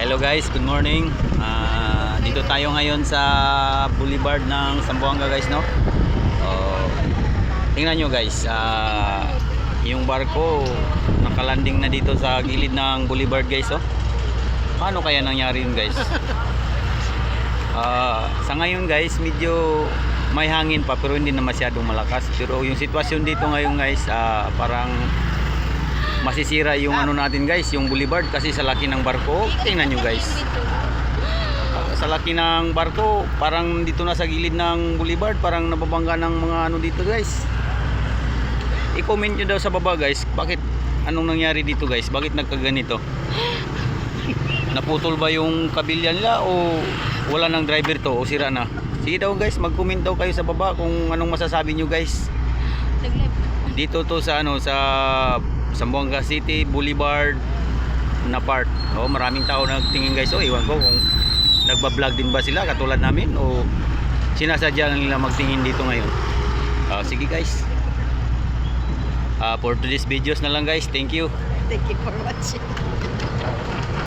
Hello guys, good morning. Ah, dito tayo ngayon sa Boulevard ng Sambuanga guys, no? Oh, tingnan nyo guys, ah, yung barko nakalanding na dito sa gilid ng Boulevard guys, oh. Paano kaya nangyari yun guys? Ah, sa ngayon guys, medyo may hangin pa pero hindi na masyadong malakas. Pero yung sitwasyon dito ngayon guys, ah, parang masisira yung ano natin guys, yung boulevard kasi sa laki ng barko. Tingnan nyo guys. Sa laki ng barko, parang dito na sa gilid ng boulevard, parang nababangga ng mga ano dito guys. I-comment nyo daw sa baba guys, bakit anong nangyari dito guys? Bakit nagkaganito? Naputol ba yung kabilya nila o wala ng driver to o sira na? Sige daw guys, mag-comment daw kayo sa baba kung anong masasabi nyo guys dito to sa ano sa Zamboanga City Boulevard na part. Oh, maraming tao nagtingin guys. Oh, iwan ko kung nagba-vlog din ba sila katulad namin o sinasadya lang nila magtingin dito ngayon. Ah, sige guys. Ah, for today's videos na lang guys. Thank you. Thank you for watching.